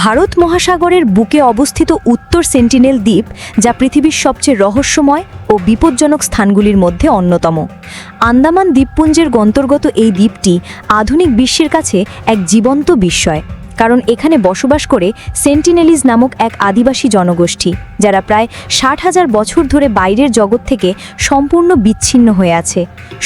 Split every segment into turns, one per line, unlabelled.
ভারত মহাসাগরের বুকে অবস্থিত উত্তর সেন্টিনেল দ্বীপ, যা পৃথিবীর সবচেয়ে রহস্যময় ও বিপজ্জনক স্থানগুলির মধ্যে অন্যতম। আন্দামান দ্বীপপুঞ্জের গন্তর্গত এই দ্বীপটি আধুনিক বিশ্বের কাছে এক জীবন্ত বিস্ময়, কারণ এখানে বসবাস করে সেন্টিনেলিজ নামক এক আদিবাসী জনগোষ্ঠী, যারা প্রায় ষাট হাজার বছর ধরে বাইরের জগৎ থেকে সম্পূর্ণ বিচ্ছিন্ন হয়ে আছে।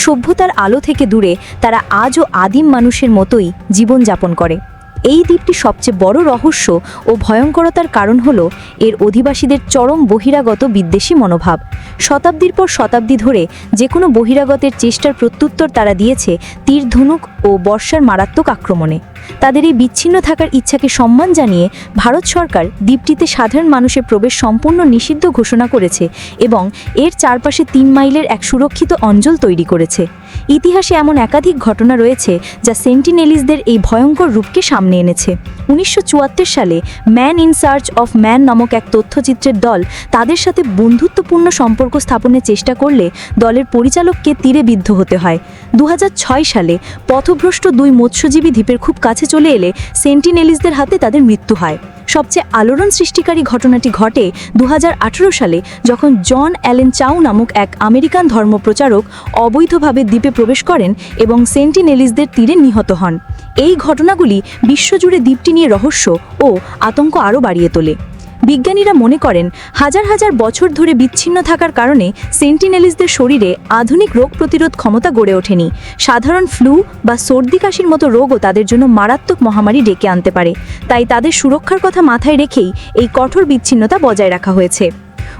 সভ্যতার আলো থেকে দূরে তারা আজও আদিম মানুষের মতোই জীবনযাপন করে। এই দ্বীপটি সবচেয়ে বড় রহস্য ও ভয়ঙ্করতার কারণ হল এর অধিবাসীদের চরম বহিরাগত বিদ্বেষী মনোভাব। শতাব্দীর পর শতাব্দী ধরে যে কোনো বহিরাগতের চেষ্টার প্রত্যুত্তর তারা দিয়েছে তীর ধনুক ও বর্ষার মারাত্মক আক্রমণে। তাদের এই বিচ্ছিন্ন থাকার ইচ্ছাকে সম্মান জানিয়ে ভারত সরকার দ্বীপটিতে সাধারণ মানুষের প্রবেশ সম্পূর্ণ নিষিদ্ধ ঘোষণা করেছে এবং এর চারপাশে তিন মাইলের এক সুরক্ষিত অঞ্চল তৈরি করেছে। ইতিহাসে এমন একাধিক ঘটনা রয়েছে যা সেন্টিনেলিসদের এই ভয়ঙ্কর রূপকে সামনে এনেছে। উনিশশো চুয়াত্তর সালে man in search of man নামক এক তথ্যচিত্রের দল তাদের সাথে বন্ধুত্বপূর্ণ সম্পর্ক স্থাপনের চেষ্টা করলে দলের পরিচালককে তীরে বিদ্ধ হতে হয়। দু হাজার ছয় সালে পথভ্রষ্ট দুই মৎস্যজীবী দ্বীপের খুব কাছে চলে এলে সেন্টিনেলিসদের হাতে তাদের মৃত্যু হয়। সবচেয়ে আলোড়ন সৃষ্টিকারী ঘটনাটি ঘটে দু হাজার আঠেরো সালে যখন জন অ্যালেন চাউ নামক এক আমেরিকান ধর্মপ্রচারক অবৈধভাবে দ্বীপে প্রবেশ করেন এবং সেন্টিনেলিসদের তীরে নিহত হন। এই ঘটনাগুলি বিশ্বজুড়ে দ্বীপটি নিয়ে রহস্য ও আতঙ্ক আরও বাড়িয়ে তোলে। বিজ্ঞানীরা মনে করেন, হাজার হাজার বছর ধরে বিচ্ছিন্ন থাকার কারণে সেন্টিনেলিসদের শরীরে আধুনিক রোগ প্রতিরোধ ক্ষমতা গড়ে ওঠেনি। সাধারণ ফ্লু বা সর্দি কাশির মতো রোগও তাদের জন্য মারাত্মক মহামারী ডেকে আনতে পারে। তাই তাদের সুরক্ষার কথা মাথায় রেখেই এই কঠোর বিচ্ছিন্নতা বজায় রাখা হয়েছে।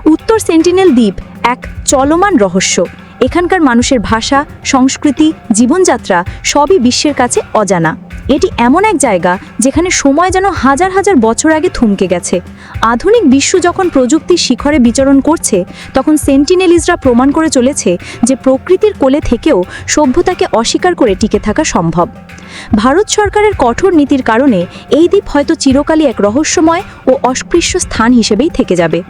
উত্তর সেন্টিনেল দ্বীপ এক চলমান রহস্য। এখানকার মানুষের ভাষা, সংস্কৃতি, জীবনযাত্রা সবই বিশ্বের কাছে অজানা। এটি এমন এক জায়গা যেখানে সময় যেন হাজার হাজার বছর আগে থমকে গেছে। আধুনিক বিশ্ব যখন প্রযুক্তির শিখরে বিচরণ করছে, তখন সেন্টিনেলিজরা প্রমাণ করে চলেছে যে প্রকৃতির কোলে থেকেও সভ্যতাকে অস্বীকার করে টিকে থাকা সম্ভব। ভারত সরকারের কঠোর নীতির কারণে এই দ্বীপ হয়তো চিরকালই এক রহস্যময় ও অস্পৃশ্য স্থান হিসেবেই থেকে যাবে।